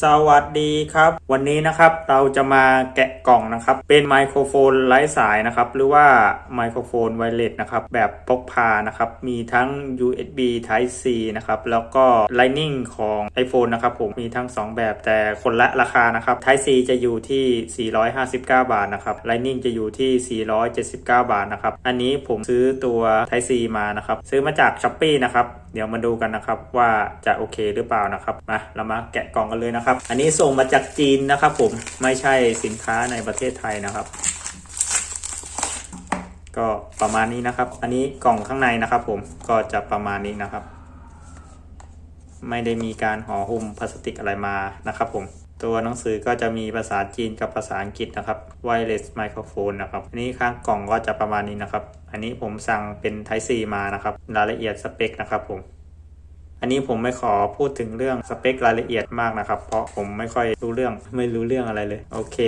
สวัสดีครับ วันนี้นะครับเราจะมาแกะกล่องนะครับ เป็นไมโครโฟนไร้สายนะครับ หรือว่าไมโครโฟนไวเลสนะครับแบบพกพานะครับ มีทั้ง USB Type C นะครับ แล้วก็ Lightning ของ iPhone นะครับผมมีทั้ง 2 แบบแต่คนละราคานะครับ Type C จะอยู่ที่ 459 บาทนะครับ Lightning จะอยู่ที่ 479 บาทนะครับ อันนี้ผมซื้อตัว Type C มานะครับ ซื้อมาจาก s h อ p e e นะครับเดี๋ยวมาดูกันนะครับว่าจะโอเคหรือเปล่านะครับมาเรามาแกะกล่องกันเลยนะครับ อันนี้ส่งมาจากจีนนะครับผมไม่ใช่สินค้าในประเทศไทยนะครับ ก็ประมาณนี้นะครับ อันนี้กล่องข้างในนะครับผมก็จะประมาณนี้นะครับ ไม่ได้มีการห่อหุ้มพลาสติกอะไรมานะครับผมตัวหนังสือก็จะมีภาษาจีนกับภาษาอังกฤษนะครับ wireless microphone นะครับอันนี้ข้างกล่องก็จะประมาณนี้นะครับ อันนี้ผมสั่งเป็น Type C มานะครับ รายละเอียดสเปคนะครับผม อันนี้ผมไม่ขอพูดถึงเรื่องสเปครายละเอียดมากนะครับ เพราะผมไม่ค่อยรู้เรื่องไม่รู้เรื่องอะไรเลย โอเค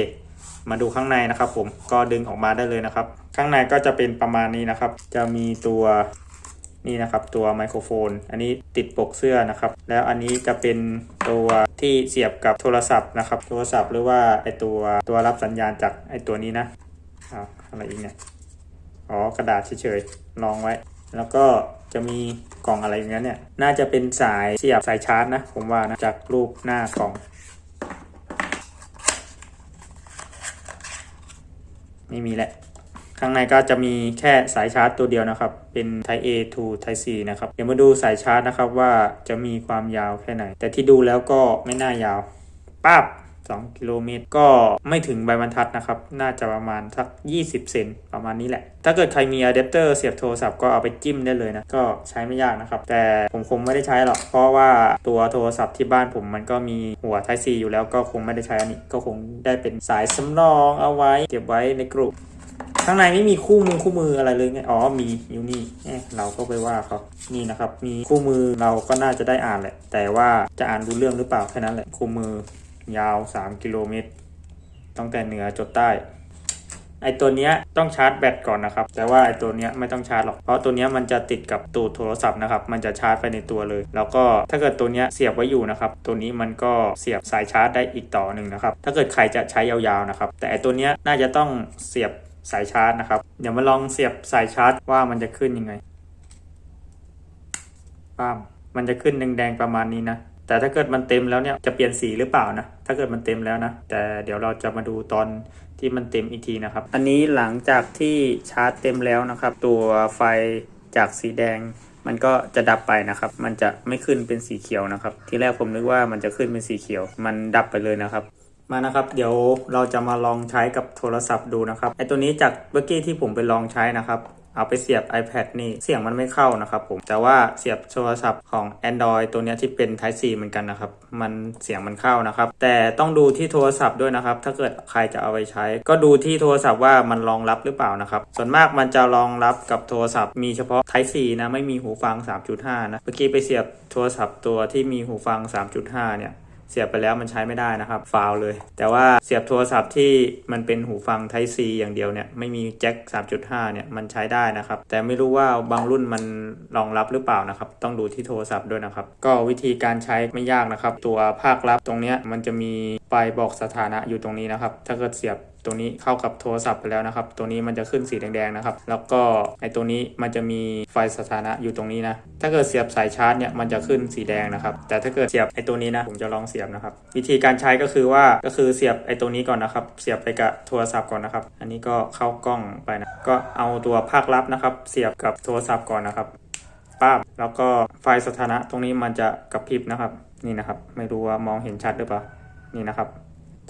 มาดูข้างในนะครับ ผมก็ดึงออกมาได้เลยนะครับ ข้างในก็จะเป็นประมาณนี้นะครับ จะมีตัวนี่นะครับตัวไมโครโฟน อันนี้ติดปกเสื้อนะครับ แล้วอันนี้จะเป็นตัวที่เสียบกับโทรศัพท์นะครับ โทรศัพท์หรือว่าไอตัวตัวรับสัญญาณจากไอตัวนี้นะอ้าวอะไรอีกเนี่ยอ๋อกระดาษเฉยๆรองไว้ แล้วก็จะมีกล่องอะไรอย่างเงี้ยเนี่ย น่าจะเป็นสายเสียบสายชาร์จนะ ผมว่านะจากรูปหน้ากล่อง ไม่มีแหละ ข้างในก็จะมีแค่สายชาร์จตัวเดียวนะครับ เป็น Type A to Type C นะครับ เดี๋ยวมาดูสายชาร์จนะครับว่าจะมีความยาวแค่ไหน แต่ที่ดูแล้วก็ไม่น่ายาวปั๊บ 2 กิโลเมตร ก็ไม่ถึงใบบรรทัดนะครับ น่าจะประมาณสัก 20 เซนประมาณนี้แหละ ถ้าเกิดใครมีอะแดปเตอร์เสียบโทรศัพท์ก็เอาไปจิ้มได้เลยนะ ก็ใช้ไม่ยากนะครับ แต่ผมคงไม่ได้ใช้หรอก เพราะว่าตัวโทรศัพท์ที่บ้านผมมันก็มีหัว Type C อยู่แล้วก็คงไม่ได้ใช้อันนี้ ก็คงได้เป็นสายสำรองเอาไว้ เก็บไว้ในกลุ่มข้างในไม่มีคู่มือคู่มืออะไรเลยไง อ๋อ มีอยู่นี่เเราก็ไปว่าเขานี่นะครับ มีคู่มือเราก็น่าจะได้อ่านแหละ แต่ว่าจะอ่านรู้เรื่องหรือเปล่าแค่นั้นแหละ คู่มือ ยาว 3 กิโลเมตร ตั้งแต่เหนือจดใต้ ไอตัวเนี้ยต้องชาร์จแบตก่อนนะครับ แต่ว่าไอตัวเนี้ยไม่ต้องชาร์จหรอก เพราะตัวเนี้ยมันจะติดกับตูดโทรศัพท์นะครับ มันจะชาร์จไปในตัวเลย แล้วก็ถ้าเกิดตัวเนี้ยเสียบไว้อยู่นะครับ ตัวนี้มันก็เสียบสายชาร์จได้อีกต่อหนึ่งนะครับ ถ้าเกิดใครจะใช้ยาวๆนะครับ แต่ไอตัวเนี้ยน่าจะต้องเสียบสายชาร์จนะครับ เดี๋ยวมาลองเสียบสายชาร์จว่ามันจะขึ้นยังไงป้ามมันจะขึ้นแดงๆประมาณนี้นะ แต่ถ้าเกิดมันเต็มแล้วเนี่ยจะเปลี่ยนสีหรือเปล่านะถ้าเกิดมันเต็มแล้วนะ แต่เดี๋ยวเราจะมาดูตอนที่มันเต็มอีกทีนะครับ อันนี้หลังจากที่ชาร์จเต็มแล้วนะครับ ตัวไฟจากสีแดงมันก็จะดับไปนะครับ มันจะไม่ขึ้นเป็นสีเขียวนะครับ ที่แรกผมนึกว่ามันจะขึ้นเป็นสีเขียว มันดับไปเลยนะครับ มานะครับเดี๋ยวเราจะมาลองใช้กับโทรศัพท์ดูนะครับไอตัวนี้จากเมื่อกี้ที่ผมไปลองใช้นะครับ เอาไปเสียบ iPad นี่เสียงมันไม่เข้านะครับผม แต่ว่าเสียบโทรศัพท์ของ Android ตัวนี้ที่เป็น Type C เหมือนกันนะครับ มันเสียงมันเข้านะครับ แต่ต้องดูที่โทรศัพท์ด้วยนะครับ ถ้าเกิดใครจะเอาไปใช้ ก็ดูที่โทรศัพท์ว่ามันรองรับหรือเปล่านะครับ ส่วนมากมันจะรองรับกับโทรศัพท์มีเฉพาะ Type C นะ ไม่มีหูฟัง 3.5 นะ เมื่อกี้ไปเสียบโทรศัพท์ตัวที่มีหูฟัง 3.5 เนี่ย เสียบไปแล้วมันใช้ไม่ได้นะครับฟาวเลย แต่ว่าเสียบโทรศัพท์ที่มันเป็นหูฟัง Type C อย่างเดียวเนี่ยไม่มีแจ็ค3.5 เนี่ยมันใช้ได้นะครับ แต่ไม่รู้ว่าบางรุ่นมันรองรับหรือเปล่านะครับ ต้องดูที่โทรศัพท์ด้วยนะครับ ก็วิธีการใช้ไม่ยากนะครับ ตัวภาครับตรงเนี้ยมันจะมีไฟบอกสถานะอยู่ตรงนี้นะครับ ถ้าเกิดเสียบ ตัวนี้เข้ากับโทรศัพท์ไปแล้วนะครับ ตัวนี้มันจะขึ้นสีแดงๆนะครับ แล้วก็ไอตัวนี้มันจะมีไฟสถานะอยู่ตรงนี้นะ ถ้าเกิดเสียบสายชาร์จเนี่ยมันจะขึ้นสีแดงนะครับ แต่ถ้าเกิดเสียบไอตัวนี้นะผมจะลองเสียบนะครับ วิธีการใช้ก็คือว่าก็คือเสียบไอตัวนี้ก่อนนะครับ เสียบไปกับโทรศัพท์ก่อนนะครับ อันนี้ก็เข้ากล้องไปนะ ก็เอาตัวภาครับนะครับ เสียบกับโทรศัพท์ก่อนนะครับป้าบแล้วก็ไฟสถานะตรงนี้มันจะกระพริบนะครับ นี่นะครับ ไม่รู้ว่ามองเห็นชัดหรือเปล่า นี่นะครับ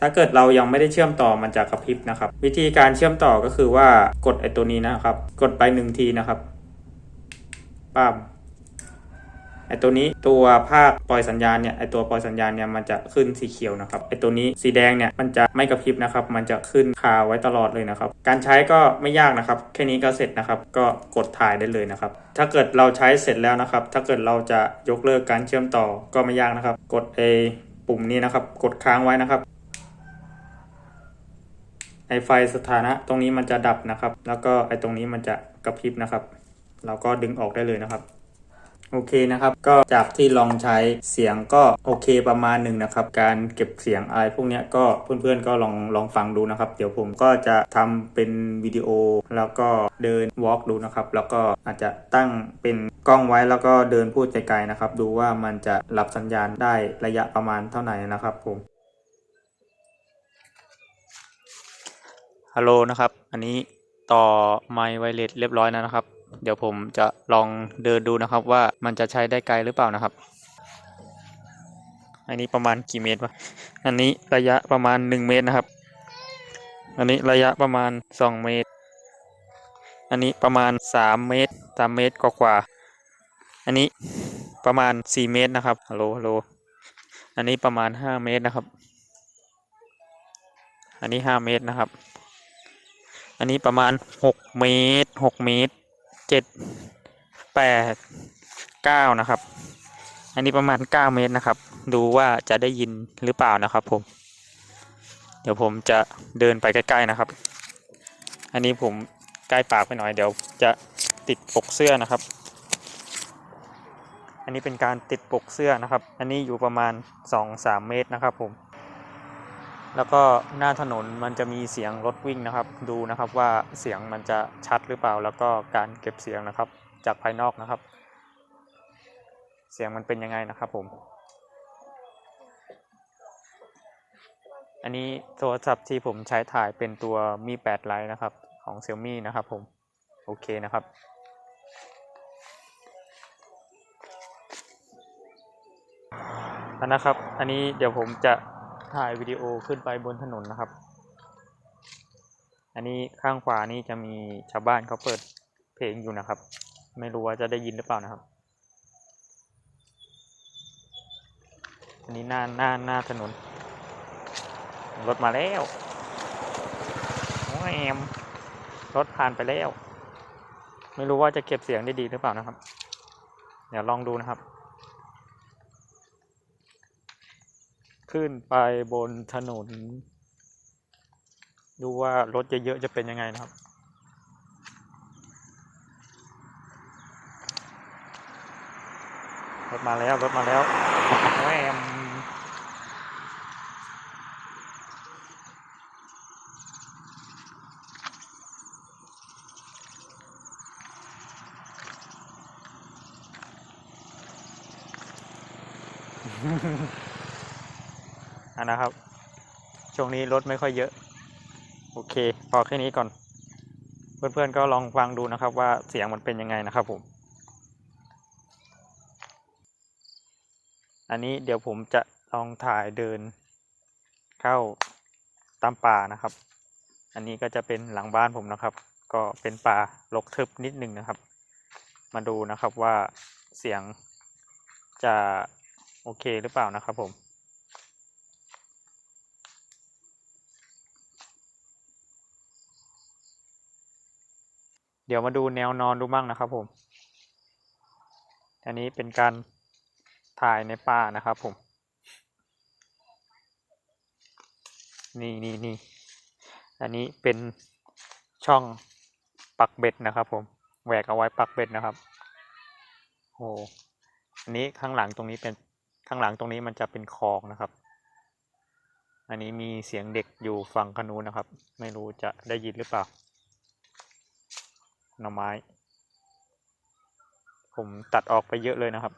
ถ้าเกิดเรายังไม่ได้เชื่อมต่อมันจะกระพริบนะครับ วิธีการเชื่อมต่อก็คือว่ากดไอตัวนี้นะครับ กดไปหนึ่งทีนะครับป้ามไอตัวนี้ตัวภาคปล่อยสัญญาณเนี่ยไอตัวปล่อยสัญญาณเนี่ยมันจะขึ้นสีเขียวนะครับไอตัวนี้สีแดงเนี่ยมันจะไม่กระพริบนะครับ มันจะขึ้นคาไว้ตลอดเลยนะครับ การใช้ก็ไม่ยากนะครับ แค่นี้ก็เสร็จนะครับ ก็กดถ่ายได้เลยนะครับ ถ้าเกิดเราใช้เสร็จแล้วนะครับ ถ้าเกิดเราจะยกเลิกการเชื่อมต่อก็ไม่ยากนะครับ กดไอปุ่มนี้นะครับ กดค้างไว้นะครับ ไอไฟสถานะตรงนี้มันจะดับนะครับ แล้วก็ไอตรงนี้มันจะกระพริบนะครับ เราก็ดึงออกได้เลยนะครับโอเคนะครับ ก็จากที่ลองใช้เสียงก็โอเคประมาณหนึ่งนะครับ การเก็บเสียงอะไรพวกนี้ก็เพื่อนๆก็ลองลองฟังดูนะครับ เดี๋ยวผมก็จะทำเป็นวิดีโอแล้วก็เดินวอล์กดูนะครับ แล้วก็อาจจะตั้งเป็นกล้องไว้แล้วก็เดินพูดไกลๆนะครับ ดูว่ามันจะรับสัญญาณได้ระยะประมาณเท่าไหร่นะครับผม ฮัลโหลนะครับ อันนี้ต่อไมค์ไวเลสเรียบร้อยแล้วนะครับ เดี๋ยวผมจะลองเดินดูนะครับว่ามันจะใช้ได้ไกลหรือเปล่านะครับ อันนี้ประมาณกี่เมตรวะ อันนี้ระยะประมาณ 1 เมตรนะครับ อันนี้ระยะประมาณ 2 เมตร อันนี้ประมาณ 3 เมตร 3 เมตรกว่าๆอันนี้ประมาณ 4 เมตรนะครับ ฮัลโหลฮัลโหล อันนี้ประมาณ 5 เมตรนะครับ อันนี้ 5 เมตรนะครับ อันนี้ประมาณ6เมตร6เมตร7 8 9นะครับ อันนี้ประมาณ9เมตรนะครับ ดูว่าจะได้ยินหรือเปล่านะครับผม เดี๋ยวผมจะเดินไปใกล้ๆนะครับ อันนี้ผมใกล้ปากไปหน่อยเดี๋ยวจะติดปกเสื้อนะครับ อันนี้เป็นการติดปกเสื้อนะครับ อันนี้อยู่ประมาณ 2-3 เมตรนะครับผม แล้วก็หน้าถนนมันจะมีเสียงรถวิ่งนะครับ ดูนะครับว่าเสียงมันจะชัดหรือเปล่า แล้วก็การเก็บเสียงนะครับ จากภายนอกนะครับ เสียงมันเป็นยังไงนะครับผม อันนี้โทรศัพท์ที่ผมใช้ถ่ายเป็นตัวมี8ไลท์นะครับ ของ Xiaomi นะครับผม โอเคนะครับอันนะครับ อันนี้เดี๋ยวผมจะ ถ่ายวิดีโอขึ้นไปบนถนนนะครับ อันนี้ข้างขวานี่จะมีชาวบ้านเขาเปิดเพลงอยู่นะครับ ไม่รู้ว่าจะได้ยินหรือเปล่านะครับ อันนี้หน้าหน้าหน้าถนน รถมาแล้วโอ้แอมรถผ่านไปแล้ว ไม่รู้ว่าจะเก็บเสียงได้ดีหรือเปล่านะครับ เดี๋ยวลองดูนะครับ ขึ้นไปบนถนน ดูว่ารถเยอะๆจะเป็นยังไงนะครับ รถมาแล้ว รถมาแล้วแหวมอัน นะครับ ช่วงนี้รถไม่ค่อยเยอะ โอเค พอแค่นี้ก่อน เพื่อนๆก็ลองฟังดูนะครับว่าเสียงมันเป็นยังไงนะครับผม อันนี้เดี๋ยวผมจะลองถ่ายเดิน เข้าตามป่านะครับ อันนี้ก็จะเป็นหลังบ้านผมนะครับ ก็เป็นป่ารกทึบนิดหนึ่งนะครับ มาดูนะครับว่าเสียงจะโอเคหรือเปล่านะครับผม เดี๋ยวมาดูแนวนอนดูบ้างนะครับผม อันนี้เป็นการถ่ายในป่านะครับผม นี่นี่นี่ อันนี้เป็นช่องปักเบ็ดนะครับผม แหวกเอาไว้ปักเบ็ดนะครับโอ้อันนี้ข้างหลังตรงนี้เป็นข้างหลังตรงนี้มันจะเป็นคลองนะครับ อันนี้มีเสียงเด็กอยู่ฝั่งขนูนนะครับ ไม่รู้จะได้ยินหรือเปล่า หน่อไม้ ผมตัดออกไปเยอะเลยนะครับ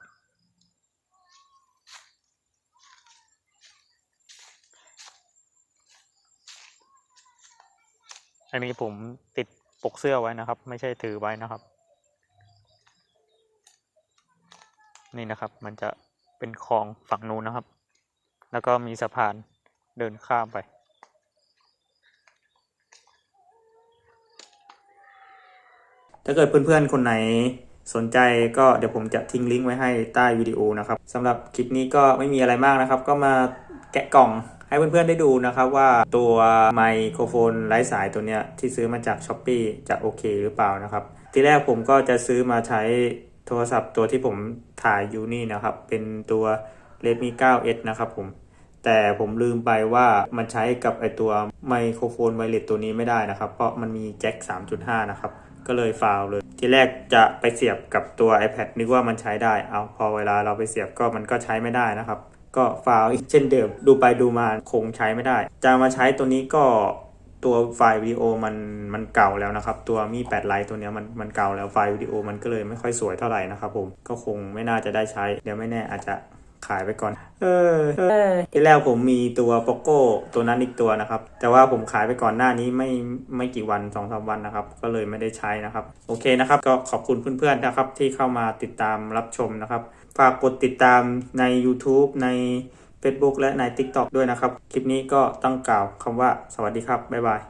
อันนี้ผมติดปกเสื้อไว้นะครับ ไม่ใช่ถือไว้นะครับ นี่นะครับมันจะเป็นคลองฝั่งนู้นนะครับ แล้วก็มีสะพานเดินข้ามไป ถ้าเกิดเพื่อนๆ คนไหนสนใจก็เดี๋ยวผมจะทิ้งลิงก์ไว้ให้ใต้วิดีโอนะครับสำหรับคลิปนี้ก็ไม่มีอะไรมากนะครับ ก็มาแกะกล่องให้เพื่อนๆได้ดูนะครับว่าตัวไมโครโฟนไร้สายตัวเนี้ยที่ซื้อมาจาก s h อ p e e จะโอเคหรือเปล่านะครับ ทีแรกผมก็จะซื้อมาใช้โทรศัพท์ตัวที่ผมถ่ายอยู่นี่นะครับ เป็นตัว Redmi 9S นะครับผม แต่ผมลืมไปว่ามันใช้กับไอตัวไมโครโฟนไวเลสตัวนี้ไม่ได้นะครับ เพราะมันมีแจ็ค 3.5 นะครับ ก็เลยฟาวเลย ทีแรกจะไปเสียบกับตัว iPad นึกว่ามันใช้ได้ เอาพอเวลาเราไปเสียบก็มันก็ใช้ไม่ได้นะครับ ก็ฟาวอีกเช่นเดิม ดูไปดูมาคงใช้ไม่ได้ จะมาใช้ตัวนี้ก็ตัวไฟล์วิดีโอมันมันเก่าแล้วนะครับ ตัวมี8ไลท์ตัวนี้มันมันเก่าแล้วไฟล์วิดีโอมันก็เลยไม่ค่อยสวยเท่าไหร่นะครับผมก็คงไม่น่าจะได้ใช้เดี๋ยวไม่แน่อาจจะ ขายไปก่อน เออ เออ ที่แรกผมมีตัวโปโก้ตัวนั้นอีกตัวนะครับ แต่ว่าผมขายไปก่อนหน้านี้ไม่ไม่กี่วัน2อสวันนะครับ ก็เลยไม่ได้ใช้นะครับ โอเคนะครับ ก็ขอบคุณเพื่อนๆนะครับที่เข้ามาติดตามรับชมนะครับ ฝากกดติดตามใน YouTube ใน Facebook และใน TikTok ด้วยนะครับ คลิปนี้ก็ต้องกล่าวคำว่าสวัสดีครับ บ๊ายบาย